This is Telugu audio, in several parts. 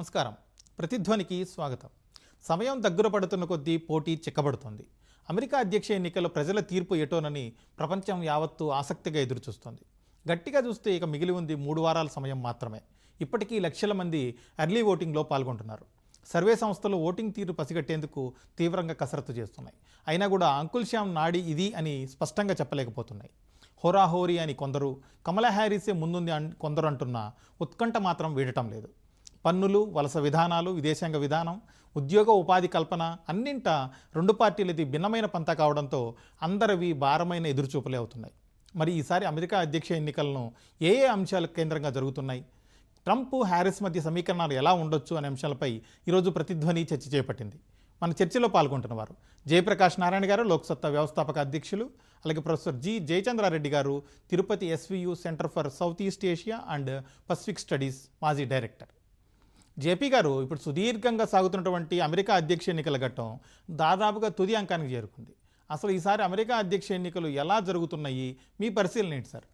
నమస్కారం. ప్రతిధ్వనికి స్వాగతం. సమయం దగ్గర పడుతున్న కొద్దీ పోటీ చిక్కబడుతోంది. అమెరికా అధ్యక్ష ఎన్నికల్లో ప్రజల తీర్పు ఎటోనని ప్రపంచం యావత్తు ఆసక్తిగా ఎదురుచూస్తోంది. గట్టిగా చూస్తే ఇక మిగిలి ఉంది మూడు వారాల సమయం మాత్రమే. ఇప్పటికీ లక్షల మంది ఎర్లీ ఓటింగ్లో పాల్గొంటున్నారు. సర్వే సంస్థలు ఓటింగ్ తీరు పసిగట్టేందుకు తీవ్రంగా కసరత్తు చేస్తున్నాయి. అయినా కూడా అంకుల్ శ్యామ్ నాడి ఇది అని స్పష్టంగా చెప్పలేకపోతున్నాయి. హోరాహోరీ అని కొందరు కమలా హ్యారీసే ముందుంది అన్ కొందరు అంటున్న ఉత్కంఠ మాత్రం వీడటం లేదు. పన్నులు వలస విధానాలు విదేశాంగ విధానం ఉద్యోగ ఉపాధి కల్పన అన్నింట రెండు పార్టీలది భిన్నమైన పంత కావడంతో అందరివి భారమైన ఎదురుచూపులే అవుతున్నాయి. మరి ఈసారి అమెరికా అధ్యక్ష ఎన్నికలను ఏ ఏ అంశాలు కేంద్రంగా జరుగుతున్నాయి? ట్రంప్ హ్యారిస్ మధ్య సమీకరణాలు ఎలా ఉండొచ్చు అనే అంశాలపై ఈరోజు ప్రతిధ్వని చర్చ చేపట్టింది. మన చర్చలో పాల్గొంటున్నవారు జయప్రకాష్ నారాయణ గారు లోక్సత్తా వ్యవస్థాపక అధ్యక్షులు అలాగే ప్రొఫెసర్ జి జయచంద్రారెడ్డి గారు Tirupati SVU centre for South East Asia and Pacific studies మాజీ డైరెక్టర్. జేపీ గారు ఇప్పుడు సుదీర్ఘంగా సాగుతున్నటువంటి అమెరికా అధ్యక్ష ఎన్నికల ఘట్టం దాదాపుగా తుది అంకానికి చేరుకుంది. అసలు ఈసారి అమెరికా అధ్యక్ష ఎన్నికలు ఎలా జరుగుతున్నాయి? మీ పరిశీలన ఏంటి సార్?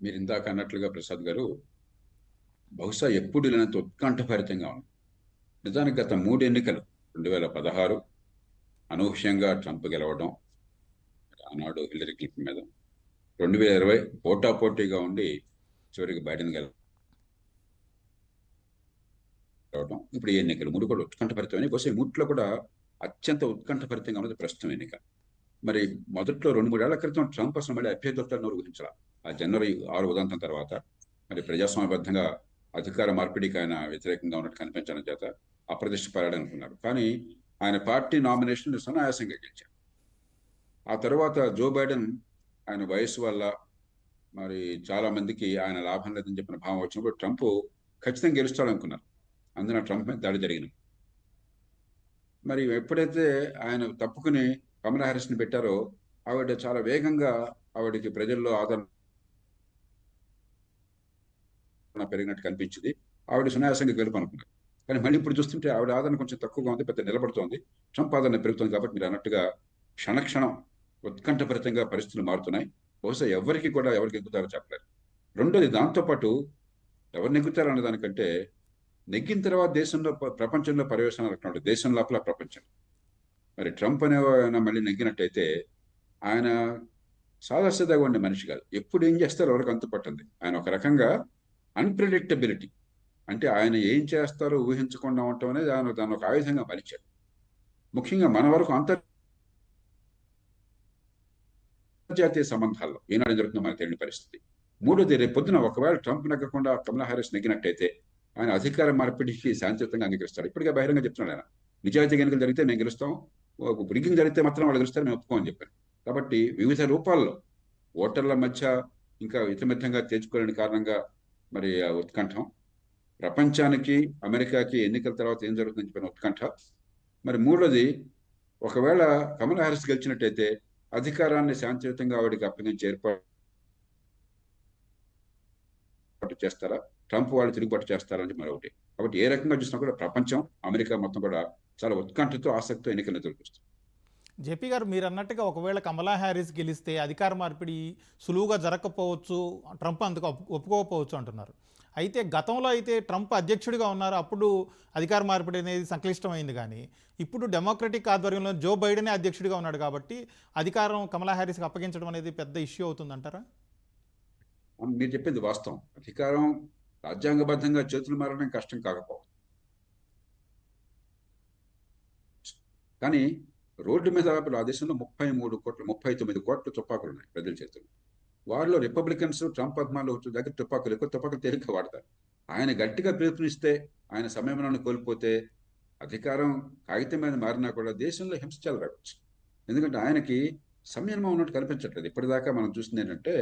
మీరు ఇందాక అన్నట్లుగా ప్రసాద్ గారు బహుశా ఎప్పుడు లేనంత ఉత్కంఠభరితంగా ఉంది నిజానికి గత మూడు ఎన్నికలు రెండు వేల పదహారు అనూహ్యంగా ట్రంప్ గెలవడం ఆనాడు హిల్లరీ క్లింటన్ మీద రెండు వేల ఇరవై పోటాపోటీగా ఉండి చివరికి బైడెన్ గెలవడం ఇప్పుడు ఈ ఎన్నికలు మూడు కూడా ఉత్కంఠభరితమైన బహుశా మూట్లో కూడా అత్యంత ఉత్కంఠభరితంగా ఉన్నది ప్రస్తుతం ఎన్నిక. మరి మొదట్లో రెండు మూడేళ్ళ క్రితం ట్రంప్ అసలు మళ్ళీ అభ్యర్థులతో ఊహించాల ఆ జనవరి ఆరు ఉదంతం తర్వాత మరి ప్రజాస్వామ్యబద్ధంగా అధికార మార్పిడికి ఆయన వ్యతిరేకంగా ఉన్నట్టు కనిపించడం చేత అప్రతిష్ట పడాలనుకున్నారు కానీ ఆయన పార్టీ నామినేషన్ సునాయాసంగా గెలిచారు. ఆ తర్వాత జో బైడెన్ ఆయన వయసు వల్ల మరి చాలా మందికి ఆయన లాభం లేదని చెప్పిన భావం వచ్చినప్పుడు ట్రంప్ ఖచ్చితంగా గెలుస్తాడనుకున్నారు. అందున ట్రంప్ మీద దాడి జరిగింది మరి ఎప్పుడైతే ఆయన తప్పుకుని కమలా హారిస్ని పెట్టారో ఆవిడ చాలా వేగంగా ఆవిడకి ప్రజల్లో ఆదరణ పెరిగినట్టు కనిపించింది. ఆవిడ సునాయాసంగా గెలుపనుకున్నారు కానీ మళ్ళీ ఇప్పుడు చూస్తుంటే ఆవిడ ఆదరణ కొంచెం తక్కువగా ఉంది పెద్ద నిలబడుతోంది. ట్రంప్ ఆదరణ పెరుగుతుంది కాబట్టి మీరు అన్నట్టుగా క్షణక్షణం ఉత్కంఠభరితంగా పరిస్థితులు మారుతున్నాయి. బహుశా ఎవరికి కూడా ఎవరికి ఎక్కుతారో చెప్పలేరు. రెండోది దాంతోపాటు ఎవరిని నెగ్గుతారు అనే దానికంటే నెగ్గిన తర్వాత దేశంలో ప్రపంచంలో పర్యవేక్షణ అటువంటి దేశం లోపల ప్రపంచం. మరి ట్రంప్ అనే మళ్ళీ నెగ్గినట్టయితే ఆయన సాదాసీదాగా ఉండే మనిషి కాదు. ఎప్పుడు ఏం చేస్తారో ఎవరికి అంతుపట్టింది ఆయన ఒక రకంగా అన్ప్రిడిక్టబిలిటీ అంటే ఆయన ఏం చేస్తారో ఊహించకుండా ఉండటం అనేది ఆయన దాని ఒక ఆయుధంగా మలిచాడు. ముఖ్యంగా మన వరకు అంతర్జాతీయ సంబంధాల్లో ఈనాడు జరుగుతుందో మనకు తెలియని పరిస్థితి. మూడోది రేపు పొద్దున ఒకవేళ ట్రంప్ నెగ్గకుండా కమలా హారిస్ నెగ్గినట్టయితే ఆయన అధికార మార్పిడికి శాంతియుతంగా అంగీకరిస్తాడు. ఇప్పటికే బహిరంగ చెప్తున్నాడు ఆయన. నిజాయితీ ఎన్నికలు జరిగితే మేము గెలుస్తాం. బ్రిగింగ్ జరిగితే మాత్రం వాళ్ళు గెలుస్తారు మేము ఒప్పుకోమని చెప్పాను కాబట్టి వివిధ రూపాల్లో ఓటర్ల మధ్య ఇంకా ఇతమితంగా తెచ్చుకోలేని కారణంగా మరి ఆ ఉత్కంఠం. ప్రపంచానికి అమెరికాకి ఎన్నికల తర్వాత ఏం జరుగుతుందని చెప్పిన ఉత్కంఠ. మరి మూడోది ఒకవేళ కమలా హారిస్ గెలిచినట్టయితే అధికారాన్ని శాంతియుతంగా ఆవిడకి అప్పగించి ఏర్పాటు చేస్తారా? ట్రంప్ వాళ్ళు తిరుగుబాటు చేస్తారని మరొకటి. కాబట్టి ఏ రకంగా చూసినా కూడా ప్రపంచం అమెరికా మొత్తం కూడా చాలా ఉత్కంఠతో ఆసక్తితో ఎన్నికలను ఎదుర్కొస్తుంది జేపీ గారు మీరు అన్నట్టుగా ఒకవేళ కమలా హ్యారిస్ గెలిస్తే అధికార మార్పిడి సులువుగా జరగకపోవచ్చు ట్రంప్ అందుకు ఒప్పు- ఒప్పుకోకపోవచ్చు అంటున్నారు. అయితే గతంలో అయితే ట్రంప్ అధ్యక్షుడిగా ఉన్నారు అప్పుడు అధికార మార్పిడి అనేది సంక్లిష్టమైంది కానీ ఇప్పుడు డెమోక్రటిక్ ఆధ్వర్యంలో జో బైడెనే అధ్యక్షుడిగా ఉన్నాడు కాబట్టి అధికారం కమలా హ్యారిస్కి అప్పగించడం అనేది పెద్ద ఇష్యూ అవుతుందంటారా? మీరు చెప్పింది వాస్తవం. అధికారం రాజ్యాంగబద్ధంగా చేతులు మారడం కష్టం కాకపోవచ్చు కానీ రోడ్డు మీద ఆ దేశంలో ముప్పై మూడు కోట్లు ముప్పై తొమ్మిది కోట్ల తుపాకులు ఉన్నాయి ప్రజల చేతులు వారిలో రిపబ్లికన్స్ ట్రంప్ అభిమానులు వచ్చే దగ్గర తుపాకులు ఎక్కువ తుపాకులు తేలిక వాడతారు. ఆయన గట్టిగా ప్రయత్నిస్తే ఆయన సమయంలో కోల్పోతే అధికారం కాగితం మీద మారినా కూడా దేశంలో హింస చెలరవచ్చు ఎందుకంటే ఆయనకి సంయమనం ఉన్నట్టు కనిపించట్లేదు. ఇప్పటిదాకా మనం చూసింది ఏంటంటే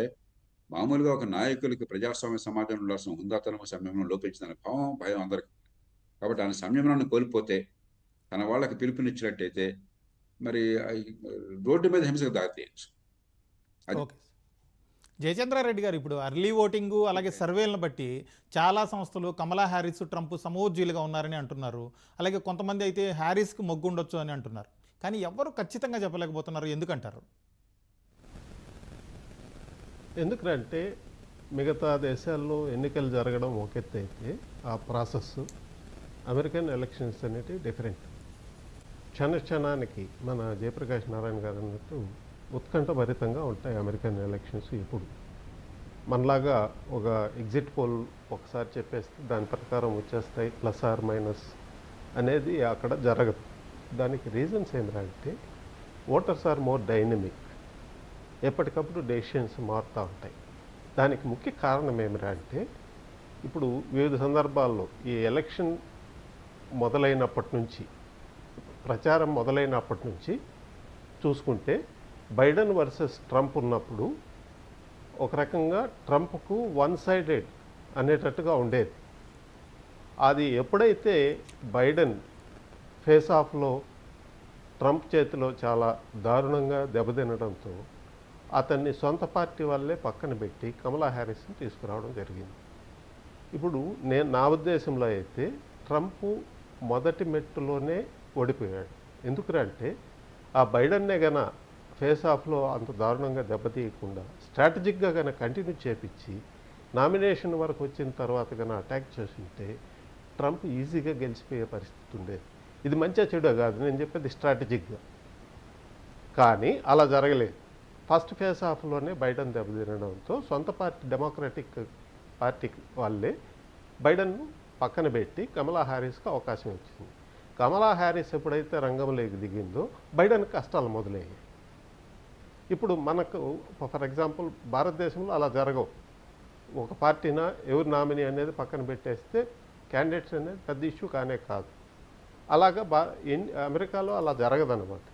మామూలుగా ఒక నాయకులకి ప్రజాస్వామ్య సమాజంలో ఉండాల్సిన హుందాతనం సంయమనం లోపించిందనే భావం భయం అందరికి. కాబట్టి ఆయన సంయమనాన్ని కోల్పోతే తన వాళ్ళకి పిలుపునిచ్చినట్టయితే మరి రోడ్డు మీద హింసకు దారితీయచ్చు. జయచంద్రారెడ్డి గారు ఇప్పుడు అర్లీ ఓటింగు అలాగే సర్వేలను బట్టి చాలా సంస్థలు కమలా హ్యారిస్ ట్రంప్ సమోజ్జీలుగా ఉన్నారని అంటున్నారు. అలాగే కొంతమంది అయితే హ్యారిస్కి మొగ్గు ఉండొచ్చు అని అంటున్నారు. కానీ ఎవరు ఖచ్చితంగా చెప్పలేకపోతున్నారు ఎందుకంటారు? ఎందుకంటే మిగతా దేశాల్లో ఎన్నికలు జరగడం ఒక ఎత్తు అయితే ఆ ప్రాసెస్ అమెరికన్ ఎలక్షన్స్ అనేటివి డిఫరెంట్. క్షణ క్షణానికి మన జయప్రకాష్ నారాయణ గారు అన్నట్టు ఉత్కంఠభరితంగా ఉంటాయి అమెరికన్ ఎలక్షన్స్ ఎప్పుడు. మనలాగా ఒక ఎగ్జిట్ పోల్ ఒకసారి చెప్పేస్తే దాని ప్రకారం వచ్చేస్తాయి ప్లస్ ఆర్ మైనస్ అనేది అక్కడ జరగదు. దానికి రీజన్స్ ఏంటంటే ఓటర్స్ ఆర్ మోర్ డైనమిక్. ఎప్పటికప్పుడు డెసిషన్స్ మారుతూ ఉంటాయి. దానికి ముఖ్య కారణం ఏమిరా అంటే ఇప్పుడు వివిధ సందర్భాల్లో ఈ ఎలక్షన్ మొదలైనప్పటి నుంచి ప్రచారం మొదలైనప్పటి నుంచి చూసుకుంటే బైడెన్ వర్సెస్ ట్రంప్ ఉన్నప్పుడు ఒక రకంగా ట్రంప్కు వన్ సైడెడ్ అనేటట్టుగా ఉండేది. అది ఎప్పుడైతే బైడెన్ ఫేస్ ఆఫ్లో ట్రంప్ చేతిలో చాలా దారుణంగా దెబ్బతినడంతో అతన్ని సొంత పార్టీ వాళ్ళే పక్కన పెట్టి కమలా హ్యారిస్ని తీసుకురావడం జరిగింది. ఇప్పుడు నేను నా ఉద్దేశంలో అయితే ట్రంప్ మొదటి మెట్టులోనే ఓడిపోయాడు. ఎందుకంటే ఆ బైడన్నే గన ఫేస్ ఆఫ్లో అంత దారుణంగా దెబ్బతీయకుండా స్ట్రాటజిక్గా కనుక కంటిన్యూ చేపించి నామినేషన్ వరకు వచ్చిన తర్వాత గన అటాక్ చేస్తుంటే ట్రంప్ ఈజీగా గెలిచిపోయే పరిస్థితి ఉండేది. ఇది మంచిగా చెడు కాదు నేను చెప్పేది స్ట్రాటజిక్గా. కానీ అలా జరగలేదు. ఫస్ట్ ఫేస్ ఆఫ్లోనే బైడెన్ దెబ్బతినడంతో సొంత పార్టీ డెమోక్రటిక్ పార్టీ వాళ్ళే బైడెన్ను పక్కన పెట్టి కమలా హ్యారీస్కి అవకాశం ఇచ్చింది. కమలా హ్యారిస్ ఎప్పుడైతే రంగంలోకి దిగిందో బైడెన్ కష్టాలు మొదలయ్యాయి. ఇప్పుడు మనకు ఫర్ ఎగ్జాంపుల్ భారతదేశంలో అలా జరగవు. ఒక పార్టీన ఎవరు నామినీ అనేది పక్కన పెట్టేస్తే క్యాండిడేట్స్ అనేది పెద్ద ఇష్యూ కానే కాదు. అలాగా బా అమెరికాలో అలా జరగదన్నమాట.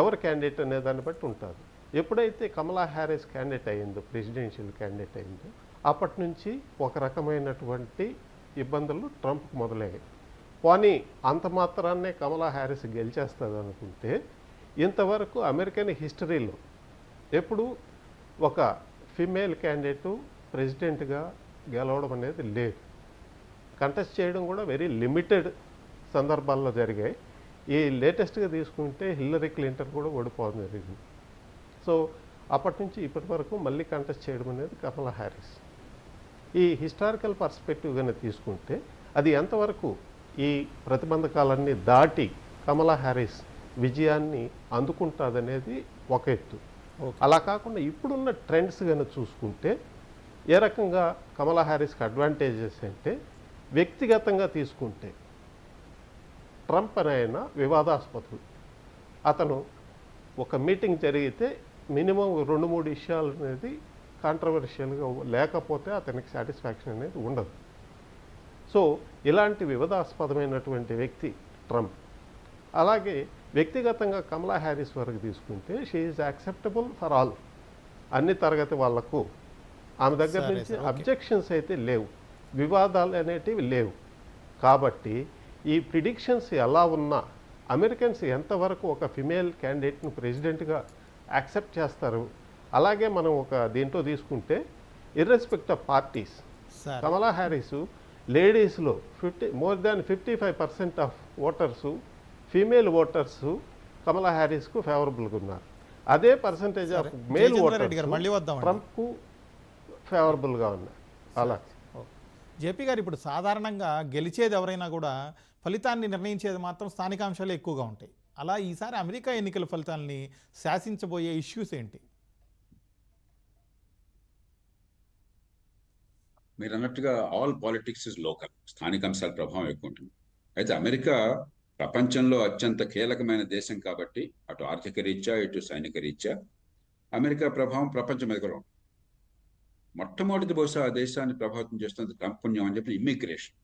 ఎవరు క్యాండిడేట్ అనే దాన్ని బట్టి ఉంటుంది ఎప్పుడైతే కమలా హ్యారిస్ క్యాండిడేట్ అయిందో ప్రెసిడెన్షియల్ క్యాండిడేట్ అయిందో అప్పటి నుంచి ఒక రకమైనటువంటి ఇబ్బందులు ట్రంప్కి మొదలయ్యాయి. పోనీ అంత మాత్రాన్నే కమలా హ్యారిస్ గెలిచేస్తుంది అనుకుంటే ఇంతవరకు అమెరికన్ హిస్టరీలో ఎప్పుడు ఒక ఫిమేల్ క్యాండిడేటు ప్రెసిడెంట్గా గెలవడం అనేది లేదు. కంటెస్ట్ చేయడం కూడా వెరీ లిమిటెడ్ సందర్భాల్లో జరిగాయి. ఈ లేటెస్ట్గా తీసుకుంటే హిల్లరీ క్లింటన్ కూడా ఓడిపోవడం జరిగింది. సో అప్పటి నుంచి ఇప్పటి వరకు మళ్ళీ కంటెస్ట్ చేయడం అనేది కమలా హ్యారిస్ ఈ హిస్టారికల్ పర్స్పెక్టివ్ కనుక తీసుకుంటే అది ఎంతవరకు ఈ ప్రతిబంధకాలన్నీ దాటి కమలా హ్యారిస్ విజయాన్ని అందుకుంటుందనేది ఒక ఎత్తు. అలా కాకుండా ఇప్పుడున్న ట్రెండ్స్ కనుక చూసుకుంటే ఏ రకంగా కమలా హ్యారిస్కి అడ్వాంటేజెస్ అంటే వ్యక్తిగతంగా తీసుకుంటే ట్రంప్ అని ఆయన వివాదాస్పదుడు అతను ఒక మీటింగ్ జరిగితే మినిమం రెండు మూడు విషయాలు అనేది కాంట్రవర్షియల్గా లేకపోతే అతనికి సాటిస్ఫాక్షన్ అనేది ఉండదు. సో ఇలాంటి వివాదాస్పదమైనటువంటి వ్యక్తి ట్రంప్ అలాగే వ్యక్తిగతంగా కమలా హ్యారిస్ వరకు తీసుకుంటే she is acceptable for all అన్ని తరగతి వాళ్ళకు ఆమె దగ్గర నుంచి. అబ్జెక్షన్స్ అయితే లేవు. వివాదాలు అనేటివి లేవు. కాబట్టి ఈ ప్రిడిక్షన్స్ ఎలా ఉన్నా అమెరికన్స్ ఎంతవరకు ఒక ఫిమేల్ క్యాండిడేట్ను ప్రెసిడెంట్గా యాక్సెప్ట్ చేస్తారు. అలాగే మనం ఒక దీంట్లో తీసుకుంటే irrespective of parties Kamala Harris లేడీస్లో fifty more than fifty five percent of voters female voters Kamala హ్యారిస్కు ఫేవరబుల్గా ఉన్నారు. అదే పర్సంటేజ్ ఆఫ్. మేల్ వద్దామండి. ట్రంప్కు ఫేవరబుల్గా ఉన్నారు. అలా. జేపీ గారు ఇప్పుడు సాధారణంగా గెలిచేది ఎవరైనా కూడా ఫలితాన్ని నిర్ణయించేది మాత్రం స్థానిక అంశాలే ఎక్కువగా ఉంటాయి. అలా ఈసారి అమెరికా ఎన్నికల ఫలితాలని శాసించబోయే ఇష్యూస్ ఏంటి? మీరు అన్నట్టుగా ఆల్ పాలిటిక్స్ ఇస్ లోకల్ స్థానిక అంశాల ప్రభావం ఎక్కువ ఉంటుంది. అయితే అమెరికా ప్రపంచంలో అత్యంత కీలకమైన దేశం కాబట్టి అటు ఆర్థిక రీత్యా ఇటు సైనిక రీత్యా అమెరికా ప్రభావం ప్రపంచం మీద కూడా ఉంటుంది. మొట్టమొదటిది బహుశా ఆ దేశాన్ని ప్రభావితం చేస్తుంది ట్రంప్ పుణ్యం అని చెప్పి ఇమ్మిగ్రేషన్.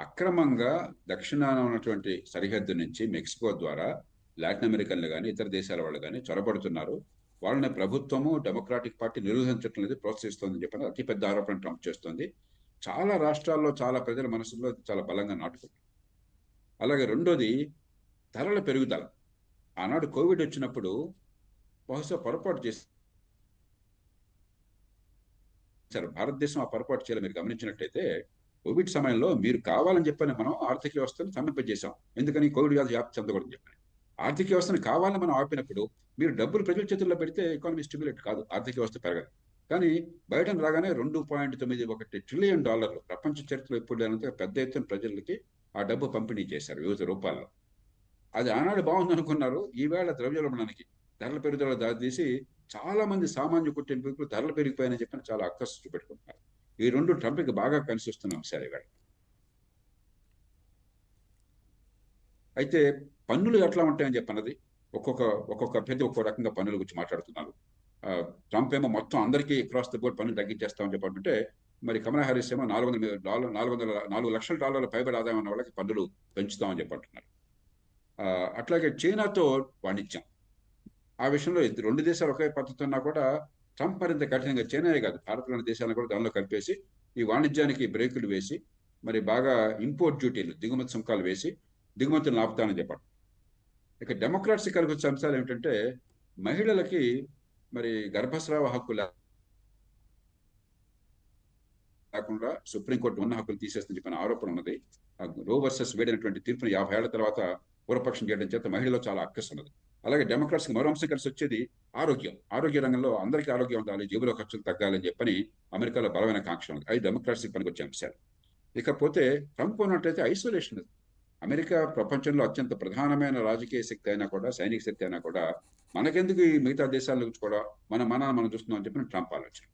అక్రమంగా దక్షిణాన ఉన్నటువంటి సరిహద్దు నుంచి మెక్సికో ద్వారా లాటిన్ అమెరికన్లు కానీ ఇతర దేశాల వాళ్ళు కానీ చొరబడుతున్నారు. వాళ్ళని ప్రభుత్వము డెమోక్రాటిక్ పార్టీ నిరోధించడం లేదు ప్రోత్సహిస్తోందని చెప్పి అతిపెద్ద ఆరోపణ ట్రంప్ చేస్తుంది. చాలా రాష్ట్రాల్లో చాలా ప్రజల మనసులో చాలా బలంగా నాటుకుంది. అలాగే రెండోది ధరల పెరుగుదల. ఆనాడు కోవిడ్ వచ్చినప్పుడు బహుశా పొరపాటు చేశారు భారతదేశం ఆ పొరపాటు చేయాలి మీరు గమనించినట్టయితే కోవిడ్ సమయంలో మీరు కావాలని చెప్పని మనం ఆర్థిక వ్యవస్థను స్తంభింపజేశాం ఎందుకని? కోవిడ్ వ్యాధి వ్యాప్తి చెందకూడదు చెప్పని. ఆర్థిక వ్యవస్థను కావాలని మనం ఆపినప్పుడు మీరు డబ్బులు ప్రజల చేతుల్లో పెడితే ఎకానమీ స్టిమ్యులేట్ కాదు ఆర్థిక వ్యవస్థ పెరగదు. కానీ బైడెన్ రాగానే రెండు పాయింట్ తొమ్మిది ఒకటి ట్రిలియన్ డాలర్లు ప్రపంచ చరిత్రలో ఎప్పుడు లేనంతగా పెద్ద ఎత్తున ప్రజలకి ఆ డబ్బు పంపిణీ చేశారు వివిధ రూపాల్లో. అది ఆనాడు బాగుంది అనుకున్నారు. ఈవేళ ద్రవ్యోల్బణానికి ధరల పెరుగుదల దారితీసి చాలా మంది సామాన్య కుటుంబీకులు ధరలు పెరిగిపోయాయని చెప్పిన చాలా అక్కసు చూపెట్టుకుంటున్నారు ఈ రెండు ట్రంప్కి బాగా కలిసి వస్తున్న అంశాలు ఇవాళ అయితే పన్నులు ఎట్లా ఉంటాయని చెప్పన్నది? ఒక్కొక్క ఒక్కొక్క అభ్యర్థి ఒక్కో రకంగా పన్నుల గురించి మాట్లాడుతున్నారు. ట్రంప్ ఏమో మొత్తం అందరికీ క్రాస్ ద బోర్డ్ పన్నులు తగ్గించేస్తామని చెప్పంటే మరి కమలా హారీస్ ఏమో నాలుగు వందల డాలర్ నాలుగు వందల నాలుగు లక్షల డాలర్ల పైబడి ఆదాయం ఉన్న వాళ్ళకి పన్నులు పెంచుతామని చెప్పంటున్నారు అట్లాగే చైనాతో వాణిజ్యం. ఆ విషయంలో రెండు దేశాలు ఒకే పద్ధతి ఉన్నా కూడా ట్రంప్ మరింత కఠినంగా చైనాయే కాదు. భారత్లోని దేశాలను కూడా దానిలో కలిపేసి ఈ వాణిజ్యానికి బ్రేకులు వేసి మరి బాగా ఇంపోర్ట్ డ్యూటీలు దిగుమతి సుంకాలు వేసి దిగుమతులను ఆపుతానని చెప్పాడు ఇక డెమోక్రాట్స్ కలిగి వచ్చే అంశాలు ఏమిటంటే మహిళలకి మరి గర్భస్రావ హక్కు లేకుండా సుప్రీంకోర్టు ఉన్న హక్కులు తీసేస్తుంది చెప్పిన ఆరోపణ ఉన్నది. రో వర్సెస్ వేడైనటువంటి అనేటువంటి తీర్పును యాభై ఏళ్ళ తర్వాత పూర్వపక్షం చేయడం చేత మహిళలో చాలా అక్కస్ ఉన్నది. అలాగే డెమోక్రాట్స్కి మరో అంశం కలిసి వచ్చేది ఆరోగ్యం. ఆరోగ్య రంగంలో అందరికీ ఆరోగ్యం ఉండాలి జేబులో ఖర్చులు తగ్గాలని చెప్పని అమెరికాలో బలమైన కాంక్షలు ఉంది అవి డెమోక్రాట్స్కి పనికొచ్చే అంశాలు. ఇకపోతే ట్రంప్ ఉన్నట్టయితే ఐసోలేషన్. అమెరికా ప్రపంచంలో అత్యంత ప్రధానమైన రాజకీయ శక్తి అయినా కూడా సైనిక శక్తి అయినా కూడా మనకెందుకు ఈ మిగతా దేశాల గురించి కూడా? మన మన మనం చూస్తున్నాం అని చెప్పిన ట్రంప్ ఆలోచన.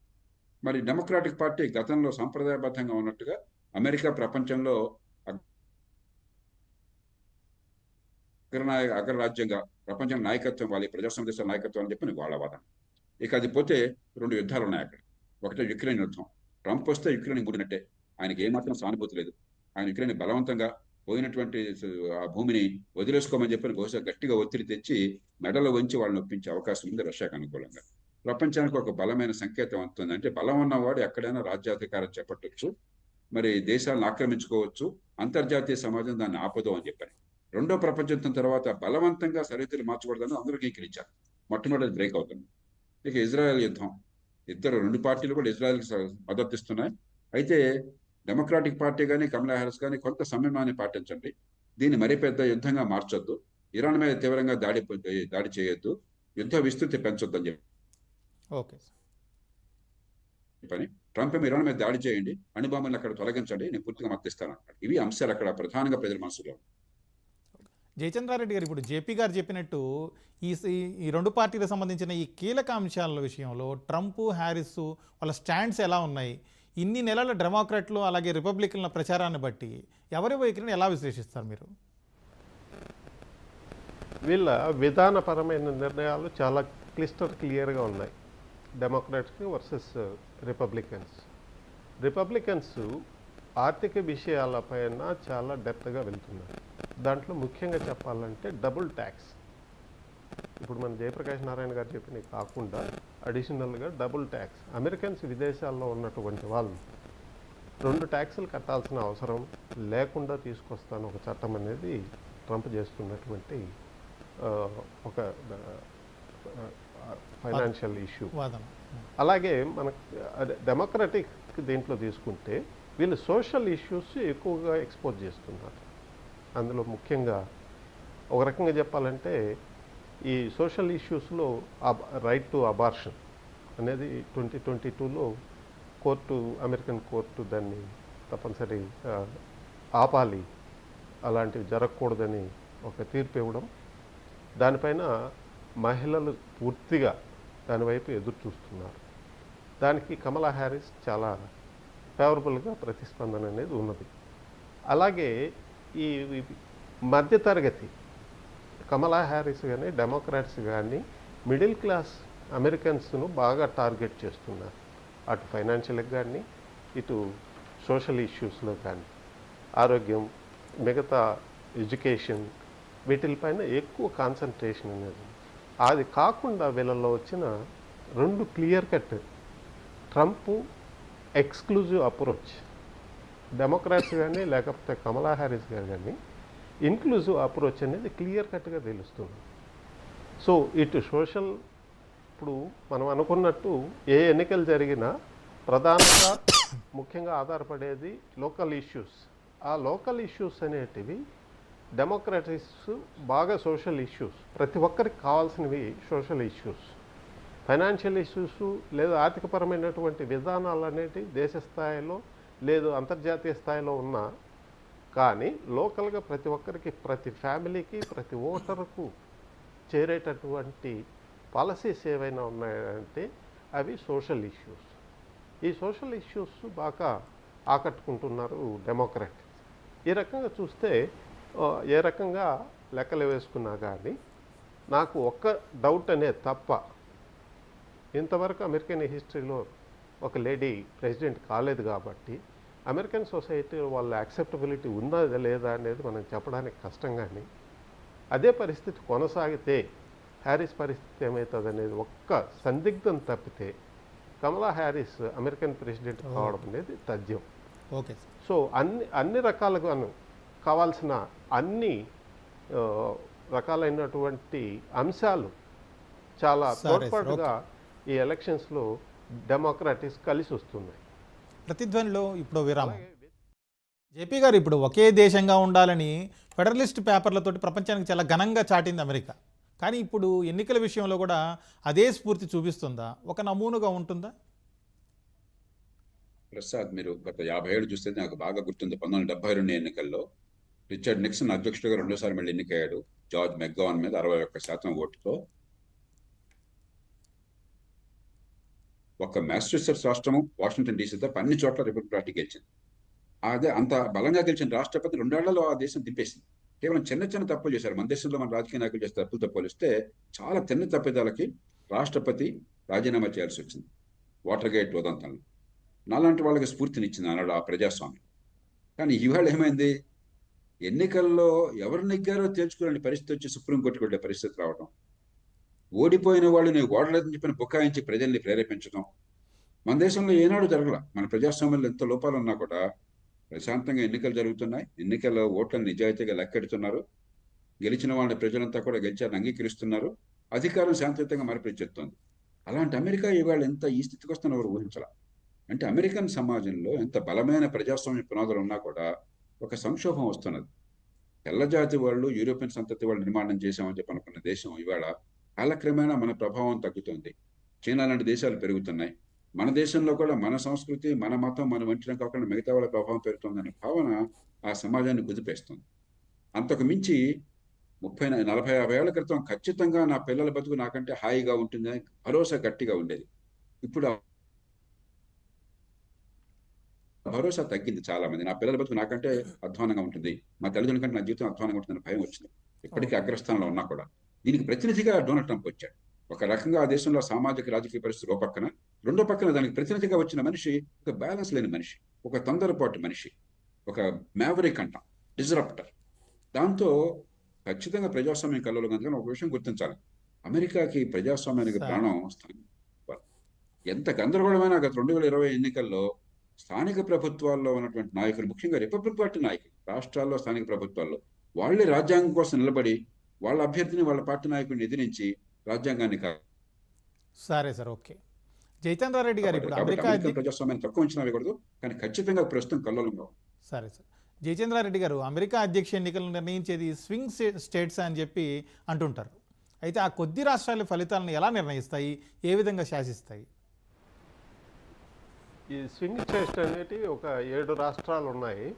మరి డెమోక్రాటిక్ పార్టీ గతంలో సాంప్రదాయబద్ధంగా ఉన్నట్టుగా అమెరికా ప్రపంచంలో అగ్రనాయ అగ్రరాజ్యంగా ప్రపంచం నాయకత్వం వాళ్ళ ప్రజాస్వామ్య దేశాల నాయకత్వం అని చెప్పి వాళ్ళ వాదన. ఇక అది పోతే రెండు యుద్ధాలు ఉన్నాయి అక్కడ. ఒకటే యుక్రెయిన్ యుద్ధం. ట్రంప్ వస్తే యుక్రెయిన్ గుడినట్టే ఆయనకి ఏమాత్రం సానుభూతి లేదు. ఆయన యుక్రెయిన్ బలవంతంగా పోయినటువంటి ఆ భూమిని వదిలేసుకోమని చెప్పి బహుశా గట్టిగా ఒత్తిడి తెచ్చి మెడలో వంచి వాళ్ళని ఒప్పించే అవకాశం ఉంది రష్యాకు అనుకూలంగా. ప్రపంచానికి ఒక బలమైన సంకేతం అవుతుంది. అంటే బలం ఉన్నవాడు ఎక్కడైనా రాజ్యాధికారం చేపట్టొచ్చు. మరి దేశాలను ఆక్రమించుకోవచ్చు. అంతర్జాతీయ సమాజం దాన్ని ఆపదు అని చెప్పారు. రెండో ప్రపంచ యుద్ధం తర్వాత బలవంతంగా సరిహద్దులు మార్చకూడదని అందరూ అంగీకరించారు మొట్టమొదటి బ్రేక్ అవుతుంది. ఇక ఇజ్రాయెల్ యుద్ధం. ఇద్దరు రెండు పార్టీలు కూడా ఇజ్రాయెల్కి మద్దతు ఇస్తున్నాయి. అయితే డెమోక్రాటిక్ పార్టీ కానీ కమలా హారిస్ కానీ కొంత సంయమాన్ని పాటించండి. దీన్ని మరీ పెద్ద యుద్ధంగా మార్చొద్దు. ఇరాన్ మీద తీవ్రంగా దాడి దాడి చేయొద్దు. యుద్ధ విస్తృతి పెంచొద్దు అని ఓకే సార్. చెప్పని ట్రంప్ ఏమో ఇరాన్ మీద దాడి చేయండి. అణుబాంబులను అక్కడ తొలగించండి. నేను పూర్తిగా మద్దతిస్తాను అన్నాడు. ఇవి అంశాలు అక్కడ ప్రధానంగా ప్రజల మనసులో జయచంద్రారెడ్డి గారు ఇప్పుడు జేపీ గారు చెప్పినట్టు ఈ ఈ- ఈ రెండు పార్టీలకు సంబంధించిన ఈ కీలక అంశాల విషయంలో ట్రంప్ హ్యారిస్ వాళ్ళ స్టాండ్స్ ఎలా ఉన్నాయి? ఇన్ని నెలల డెమోక్రాట్లు అలాగే రిపబ్లికన్ల ప్రచారాన్ని బట్టి ఎవరి వైఖరిని ఎలా విశ్లేషిస్తారు మీరు? వీళ్ళ విధానపరమైన నిర్ణయాలు చాలా క్లిస్టర్ క్లియర్గా ఉన్నాయి. Democrats versus Republicans. రిపబ్లికన్స్ ఆర్థిక విషయాలపైన చాలా డెప్త్గా వెళ్తున్నారు. దాంట్లో ముఖ్యంగా చెప్పాలంటే డబుల్ ట్యాక్స్. ఇప్పుడు మన జయప్రకాష్ నారాయణ గారు చెప్పినవి కాకుండా అడిషనల్గా డబుల్ ట్యాక్స్. అమెరికన్స్ విదేశాల్లో ఉన్నటువంటి వాళ్ళు రెండు ట్యాక్సులు కట్టాల్సిన అవసరం లేకుండా తీసుకొస్తాను ఒక చట్టం అనేది ట్రంప్ చేస్తున్నటువంటి ఒక ఫైనాన్షియల్ ఇష్యూ. అలాగే మన డెమోక్రటిక్ దీంట్లో తీసుకుంటే వీళ్ళు సోషల్ ఇష్యూస్ ఎక్కువగా ఎక్స్పోజ్ చేస్తున్నారు. అందులో ముఖ్యంగా ఒక రకంగా చెప్పాలంటే ఈ సోషల్ ఇష్యూస్లో రైట్ టు అబార్షన్ అనేది ట్వంటీ ట్వంటీ టూలో కోర్టు అమెరికన్ కోర్టు దాన్ని తప్పనిసరి ఆపాలి. అలాంటివి జరగకూడదని ఒక తీర్పు ఇవ్వడం. దానిపైన మహిళలు పూర్తిగా దానివైపు ఎదురు చూస్తున్నారు. దానికి కమలా హ్యారిస్ చాలా ఫేవరబుల్గా ప్రతిస్పందన అనేది ఉన్నది. అలాగే ఈ మధ్యతరగతి కమలా హ్యారిస్ కానీ డెమోక్రాట్స్ కానీ మిడిల్ క్లాస్ అమెరికన్స్ను బాగా టార్గెట్ చేస్తున్నారు. అటు ఫైనాన్షియల్గా కానీ ఇటు సోషల్ ఇష్యూస్లో కానీ ఆరోగ్యం మిగతా ఎడ్యుకేషన్ వీటిపైన ఎక్కువ కాన్సన్ట్రేషన్ అనేది. అది కాకుండా వీళ్ళలో వచ్చిన రెండు clear cut Trump exclusive approach. Democrats కానీ లేకపోతే కమలా హ్యారిస్ గారు కానీ ఇన్క్లూజివ్ అప్రోచ్ అనేది క్లియర్ కట్గా తెలుస్తుంది. సో ఇటు సోషల్ ఇప్పుడు మనం అనుకున్నట్టు ఏ ఎన్నికలు జరిగినా ప్రధానంగా ముఖ్యంగా ఆధారపడేది లోకల్ ఇష్యూస్ ఆ లోకల్ ఇష్యూస్ అనేటివి డెమోక్రటిక్స్ బాగా సోషల్ ఇష్యూస్ ప్రతి ఒక్కరికి కావాల్సినవి సోషల్ ఇష్యూస్ ఫైనాన్షియల్ ఇష్యూస్ లేదా ఆర్థికపరమైనటువంటి విధానాలు అనేవి దేశ స్థాయిలో లేదు అంతర్జాతీయ స్థాయిలో ఉన్నా కానీ లోకల్గా ప్రతి ఒక్కరికి ప్రతి ఫ్యామిలీకి ప్రతి ఓటరుకు చేరేటటువంటి పాలసీస్ ఏవైనా ఉన్నాయంటే అవి సోషల్ ఇష్యూస్. ఈ సోషల్ ఇష్యూస్ బాగా ఆకట్టుకుంటున్నారు డెమోక్రాట్ ఈ రకంగా చూస్తే ఏ రకంగా లెక్కలు వేసుకున్నా కానీ నాకు ఒక్క డౌట్ అనేది తప్ప ఇంతవరకు అమెరికన్ హిస్టరీలో ఒక లేడీ ప్రెసిడెంట్ కాలేదు కాబట్టి అమెరికన్ సొసైటీ వాళ్ళ యాక్సెప్టబిలిటీ ఉందా లేదా అనేది మనం చెప్పడానికి కష్టం కానీ అదే పరిస్థితి కొనసాగితే హ్యారిస్ పరిస్థితి ఏమవుతుంది అనేది ఒక్క సందిగ్ధం తప్పితే కమలా హ్యారిస్ అమెరికన్ ప్రెసిడెంట్ కావడం అనేది తథ్యం. ఓకే సో అన్ని అన్ని రకాలుగాను కావాల్సిన అన్ని రకాలైనటువంటి అంశాలు చాలా తోడ్పాటుగా ఈ ఎలక్షన్స్లో డెమోక్రాటిక్స్ కలిసి వస్తున్నాయి. ప్రతిధ్వనిలో ఇప్పుడు విరామం. జేపీ గారు ఇప్పుడు ఒకే దేశంగా ఉండాలని ఫెడరలిస్ట్ పేపర్లతోటి ప్రపంచానికి చాలా ఘనంగా చాటింది అమెరికా. కానీ ఇప్పుడు ఎన్నికల విషయంలో కూడా అదే స్ఫూర్తి చూపిస్తుందా? ఒక నమూనుగా ఉంటుందా? ప్రసాద్ మీరు గత యాభై ఏళ్ళు చూస్తే నాకు బాగా గుర్తుంది. పంతొమ్మిది వందల డెబ్బై రెండు ఎన్నికల్లో రిచర్డ్ నిక్సన్ అధ్యక్షుడిగా రెండోసారి మళ్ళీ ఎన్నికయ్యాడు. జార్జ్ మెక్గాన్ మీద అరవై ఒక్క శాతం ఓటుతో ఒక మ్యాసచ్యూసెట్స్ రాష్ట్రము వాషింగ్టన్ డీసీతో తప్ప అన్ని చోట్ల రిపబ్లిక్ పార్టీ గెలిచింది. అదే అంత బలంగా గెలిచిన రాష్ట్రపతి రెండేళ్ళలో ఆ దేశం దింపేసింది. కేవలం చిన్న చిన్న తప్పులు చేశారు. మన దేశంలో మన రాజకీయ నాయకులు చేసే తప్పులతో పోలిస్తే చాలా చిన్న తప్పిదాలకి రాష్ట్రపతి రాజీనామా చేయాల్సి వచ్చింది. వాటర్ గేట్ ఉదంతంలో. నాలాంటి వాళ్ళకి స్ఫూర్తినిచ్చింది అన్నాడు ఆ ప్రజాస్వామ్యం. కానీ ఇవాళ ఏమైంది? ఎన్నికల్లో ఎవరు నెగ్గారో తేల్చుకోలేని పరిస్థితి వచ్చి సుప్రీంకోర్టుకు వెళ్ళే పరిస్థితి రావడం ఓడిపోయిన వాళ్ళు నేను ఓడలేదని చెప్పిన బుకాయించి ప్రజల్ని ప్రేరేపించడం మన దేశంలో ఏనాడు జరగల మన ప్రజాస్వామ్యంలో ఎంత లోపాలు ఉన్నా కూడా ప్రశాంతంగా ఎన్నికలు జరుగుతున్నాయి. ఎన్నికల్లో ఓట్లను నిజాయితీగా లెక్కెడుతున్నారు. గెలిచిన వాళ్ళని ప్రజలంతా కూడా గెలిచారని అంగీకరిస్తున్నారు. అధికారం శాంతియుతంగా మార్పిడి చెప్తోంది అలాంటి అమెరికా ఇవాళ ఎంత ఈ స్థితికి వస్తున్న ఎవరు ఊహించాల. అంటే అమెరికన్ సమాజంలో ఎంత బలమైన ప్రజాస్వామ్య పునాదులు ఉన్నా కూడా ఒక సంక్షోభం వస్తున్నది. తెల్లజాతి వాళ్ళు యూరోపియన్ సంతతి వాళ్ళు నిర్మాణం చేశామని చెప్పి అనుకున్న దేశం ఇవాళ కాలక్రమేణా మన ప్రభావం తగ్గుతుంది. చైనా లాంటి దేశాలు పెరుగుతున్నాయి. మన దేశంలో కూడా మన సంస్కృతి మన మతం మన వంటిన కాకుండా మిగతా వాళ్ళ ప్రభావం పెరుగుతుందనే భావన ఆ సమాజాన్ని కుదిపేస్తుంది. అంతకు మించి ముప్పై నలభై యాభై ఏళ్ళ క్రితం ఖచ్చితంగా నా పిల్లల బతుకు నాకంటే హాయిగా ఉంటుందని భరోసా గట్టిగా ఉండేది. ఇప్పుడు భరోసా తగ్గింది చాలా మంది నా పిల్లల బతుకు నాకంటే అధ్వానంగా ఉంటుంది. మా తల్లిదండ్రుల కంటే నా జీవితం అధ్వానంగా ఉంటుందని భయం వచ్చింది. ఇప్పటికీ అగ్రస్థానంలో ఉన్నా కూడా. దీనికి ప్రతినిధిగా డొనాల్డ్ ట్రంప్ వచ్చాడు. ఒక రకంగా ఆ దేశంలో సామాజిక రాజకీయ పరిస్థితులు ఒక పక్కన రెండో పక్కన దానికి ప్రతినిధిగా వచ్చిన మనిషి ఒక బ్యాలెన్స్ లేని మనిషి ఒక తొందరపాటు మనిషి ఒక మ్యావరిక్ అంటాం డిజరప్టర్ దాంతో ఖచ్చితంగా ప్రజాస్వామ్యం కనుక ఒక విషయం గుర్తించాలి. అమెరికాకి ప్రజాస్వామ్యానికి. ప్రాణం స్థానం ఎంత గందరగోళమైన గత రెండు వేల ఇరవై ఎన్నికల్లో స్థానిక ప్రభుత్వాల్లో ఉన్నటువంటి నాయకులు ముఖ్యంగా రిపబ్లిక్ పార్టీ నాయకులు రాష్ట్రాల్లో స్థానిక ప్రభుత్వాల్లో వాళ్ళే రాజ్యాంగం కోసం నిలబడి వాళ్ళ అభ్యర్థిని వాళ్ళ పార్టీ నాయకుడిని ఎదిరించి రాజ్యాంగాన్ని సరే సార్ ఓకే. జయచంద్రారెడ్డి గారు ఇప్పుడు అమెరికా ప్రజాస్వామ్యాన్ని తక్కువ అంచనా వేయకూడదు కానీ ఖచ్చితంగా ప్రస్తుతం కల్లోలంగా. సరే సార్. జయచంద్రారెడ్డి గారు అమెరికా అధ్యక్ష ఎన్నికలను నిర్ణయించేది స్వింగ్ స్టే- స్టేట్స్ అని చెప్పి అంటుంటారు. అయితే ఆ కొద్ది రాష్ట్రాల ఫలితాలను ఎలా నిర్ణయిస్తాయి? ఏ విధంగా శాసిస్తాయి? ఈ స్వింగ్ స్టేట్ అనేటి ఒక ఏడు రాష్ట్రాలు ఉన్నాయి.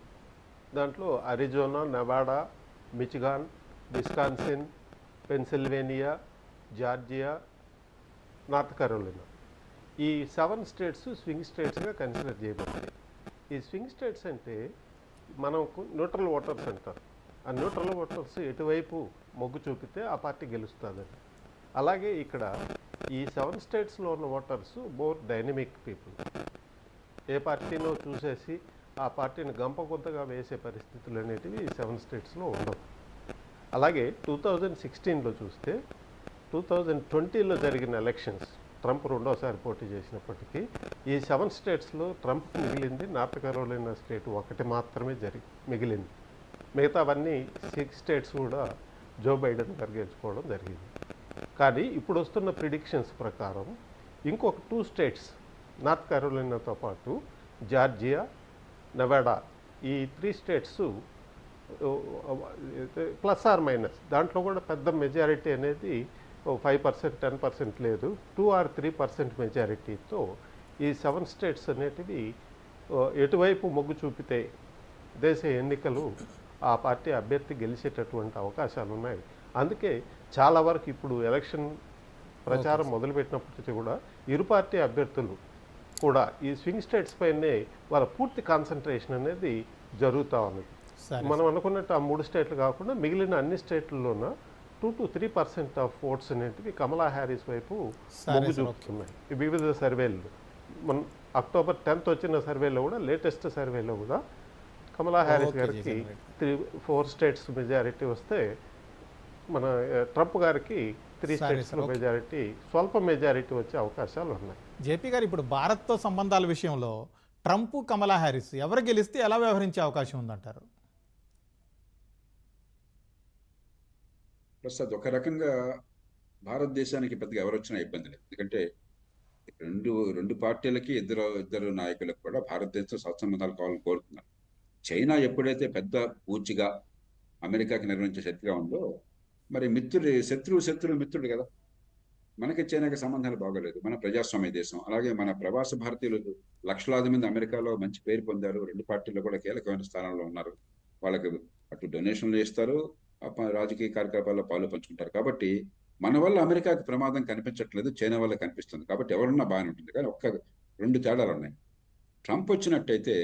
దాంట్లో Arizona Nevada Michigan Wisconsin Pennsylvania Georgia North Carolina. ఈ సెవెన్ స్టేట్స్ స్వింగ్ స్టేట్స్గా కన్సిడర్ చేయబడతాయి ఈ స్వింగ్ స్టేట్స్ అంటే మనకు న్యూట్రల్ ఓటర్స్ అంటారు. ఆ న్యూట్రల్ ఓటర్స్ ఎటువైపు మొగ్గు చూపితే ఆ పార్టీ గెలుస్తుందని అలాగే ఇక్కడ ఈ సెవెన్ స్టేట్స్లో ఉన్న ఓటర్స్ మోర్ డైనమిక్ పీపుల్. ఏ పార్టీనో చూసేసి ఆ పార్టీని గంప కొత్తగా వేసే పరిస్థితులు అనేటివి ఈ సెవెన్ స్టేట్స్లో ఉండవు. అలాగే టూ థౌజండ్ సిక్స్టీన్లో చూస్తే టూ థౌజండ్ ట్వంటీలో జరిగిన ఎలక్షన్స్ ట్రంప్ రెండోసారి పోటీ చేసినప్పటికీ ఈ సెవెన్ స్టేట్స్లో ట్రంప్ మిగిలింది నార్త్ కరోలినా స్టేట్ ఒకటి మాత్రమే జరిగి మిగిలింది. మిగతావన్నీ సిక్స్ స్టేట్స్ కూడా జో బైడెన్ పరిగెంచుకోవడం జరిగింది. కానీ ఇప్పుడు వస్తున్న ప్రిడిక్షన్స్ ప్రకారం ఇంకొక టూ స్టేట్స్ నార్త్ కరోలినాతో పాటు జార్జియా నెవాడా ఈ three states plus or minus. దాంట్లో కూడా పెద్ద మెజారిటీ అనేది ఫైవ్ పర్సెంట్ టెన్ పర్సెంట్ లేదు. టూ ఆర్ త్రీ పర్సెంట్ మెజారిటీతో ఈ సెవెన్ స్టేట్స్ అనేటివి ఎటువైపు మొగ్గు చూపితే దేశ ఎన్నికలు ఆ పార్టీ అభ్యర్థి గెలిచేటటువంటి అవకాశాలు ఉన్నాయి. అందుకే చాలా వరకు ఇప్పుడు ఎలక్షన్ ప్రచారం మొదలుపెట్టినప్పటికీ కూడా ఇరు పార్టీ అభ్యర్థులు కూడా ఈ స్వింగ్ స్టేట్స్ పైనే వాళ్ళ పూర్తి కాన్సన్ట్రేషన్ అనేది జరుగుతూ ఉన్నది. మనం అనుకున్నట్టు ఆ మూడు స్టేట్లు కాకుండా మిగిలిన అన్ని స్టేట్లలోన two to three percent of votes అనేటివి కమలా హ్యారిస్ వైపు మొగ్గు చూపుతున్నాయి. వివిధ సర్వేలు మన అక్టోబర్ టెన్త్ వచ్చిన సర్వేలో కూడా లేటెస్ట్ సర్వేలో కూడా కమలా హ్యారిస్ గారికి. త్రీ ఫోర్ స్టేట్స్ మెజారిటీ వస్తే మన ట్రంప్ గారికి త్రీ స్టేట్స్. మెజారిటీ స్వల్ప మెజారిటీ వచ్చే అవకాశాలు ఉన్నాయి. జేపీ గారు ఇప్పుడు భారత్తో సంబంధాల విషయంలో ట్రంప్ కమలా హ్యారిస్ ఎవరు గెలిస్తే ఎలా వ్యవహరించే అవకాశం ఉందంటారు? ప్రసాద్ ఒక రకంగా భారతదేశానికి పెద్దగా ఎవరు వచ్చినా ఇబ్బంది లేదు. ఎందుకంటే రెండు రెండు పార్టీలకి ఇద్దరు ఇద్దరు నాయకులకు కూడా భారతదేశంతో సత్సంబంధాలు కావాలని కోరుతున్నారు. చైనా ఎప్పుడైతే పెద్ద పూచిగా అమెరికాకి నిర్వహించే శక్తిగా ఉందో మరి మిత్రుడు శత్రువు శత్రువు మిత్రుడు కదా. మనకి చైనాకి సంబంధాలు బాగోలేదు. మన ప్రజాస్వామ్య దేశం అలాగే మన ప్రవాస భారతీయులు లక్షలాది మంది అమెరికాలో మంచి పేరు పొందారు. రెండు పార్టీల్లో కూడా కీలకమైన స్థానంలో ఉన్నారు. వాళ్ళకి అటు డొనేషన్లు ఇస్తారు రాజకీయ కార్యకలాపాల్లో పాలు పంచుకుంటారు. కాబట్టి మన వల్ల అమెరికాకి ప్రమాదం కనిపించట్లేదు. చైనా వల్ల కనిపిస్తుంది. కాబట్టి ఎవరున్నా బాగానే ఉంటుంది. కానీ ఒక్క రెండు తేడాలు ఉన్నాయి. ట్రంప్ వచ్చినట్టయితే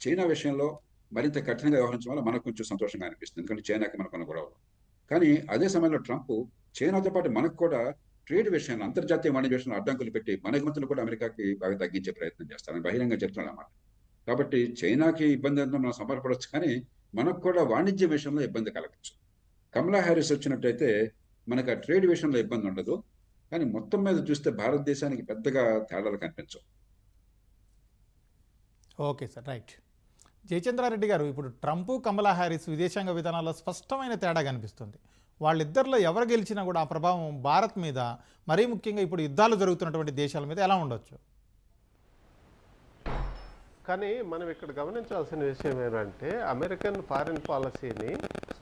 చైనా విషయంలో మరింత కఠినంగా వ్యవహరించడం వల్ల మనకు కొంచెం సంతోషంగా అనిపిస్తుంది. ఎందుకంటే చైనాకి మనకున్న గొడవలు కానీ అదే సమయంలో ట్రంప్ చైనాతో పాటు మనకు కూడా ట్రేడ్ విషయంలో అంతర్జాతీయ వాణిజ్య విషయంలో అడ్డంకులు పెట్టి మన ఎగుమతులు కూడా అమెరికాకి బాగా తగ్గించే ప్రయత్నం చేస్తారని బహిరంగ చెప్తున్నాను అన్నమాట. కాబట్టి చైనాకి ఇబ్బంది అంతా మనం సమర్పడవచ్చు కానీ మనకు కూడా వాణిజ్య విషయంలో ఇబ్బంది కలగచ్చు. కమలా హ్యారిస్ వచ్చినట్టయితే మనకు ఆ ట్రేడ్ విషయంలో ఇబ్బంది ఉండదు. కానీ మొత్తం మీద చూస్తే భారతదేశానికి పెద్దగా తేడాలు కనిపించవు. Okay sir right. జయచంద్రారెడ్డి గారు ఇప్పుడు ట్రంప్ కమలా హ్యారిస్ విదేశాంగ విధానాల్లో స్పష్టమైన తేడా కనిపిస్తుంది. వాళ్ళిద్దరిలో ఎవరు గెలిచినా కూడా ఆ ప్రభావం భారత్ మీద మరీ ముఖ్యంగా ఇప్పుడు యుద్ధాలు జరుగుతున్నటువంటి దేశాల మీద ఎలా ఉండొచ్చు? కానీ మనం ఇక్కడ గమనించాల్సిన విషయం ఏంటంటే అమెరికన్ ఫారిన్ పాలసీని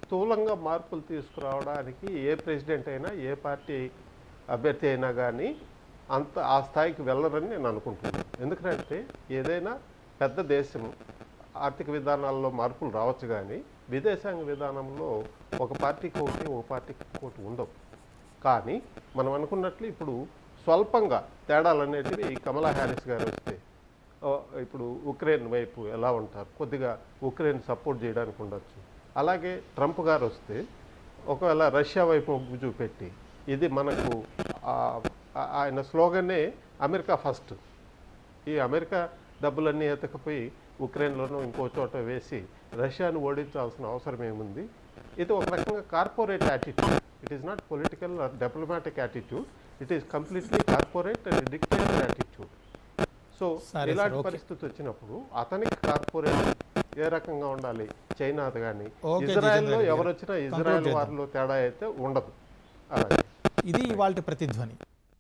స్థూలంగా మార్పులు తీసుకురావడానికి ఏ ప్రెసిడెంట్ అయినా ఏ పార్టీ అభ్యర్థి అయినా కానీ అంత ఆ స్థాయికి వెళ్ళరని నేను అనుకుంటున్నాను. ఎందుకంటే ఏదైనా పెద్ద దేశం ఆర్థిక విధానాల్లో మార్పులు రావచ్చు కానీ విదేశాంగ విధానంలో ఒక పార్టీకి ఒకటి ఒక పార్టీకి ఒకటి ఉండవు. కానీ మనం అనుకున్నట్లు ఇప్పుడు స్వల్పంగా తేడాలు అనేటివి కమలా హ్యారిస్ గారు వస్తే ఇప్పుడు ఉక్రెయిన్ వైపు ఎలా ఉంటారు? కొద్దిగా ఉక్రెయిన్ సపోర్ట్ చేయడానికి ఉండొచ్చు. అలాగే ట్రంప్ గారు వస్తే ఒకవేళ రష్యా వైపు మొగ్గు చూపెట్టి ఇది మనకు ఆయన స్లోగనే అమెరికా ఫస్ట్. ఈ అమెరికా డబ్బులన్నీ ఎతకపోయి ఉక్రెయిన్లోనూ ఇంకో చోట వేసి రష్యాను ఓడించాల్సిన అవసరం ఏముంది? ఇది ఒక రకంగా corporate attitude it is not political or diplomatic attitude it is completely corporate and dictate so ఇలాంటి. పరిస్థితి వచ్చినప్పుడు అతనికి కార్పొరేట్ ఏ రకంగా ఉండాలి చైనాది కానీ ఇజ్రాయెల్లో ఎవరు. వచ్చినా ఇజ్రాయెల్. వారిలో తేడా అయితే ఉండదు అలాగే ఇది ఇవాళ ప్రతిధ్వని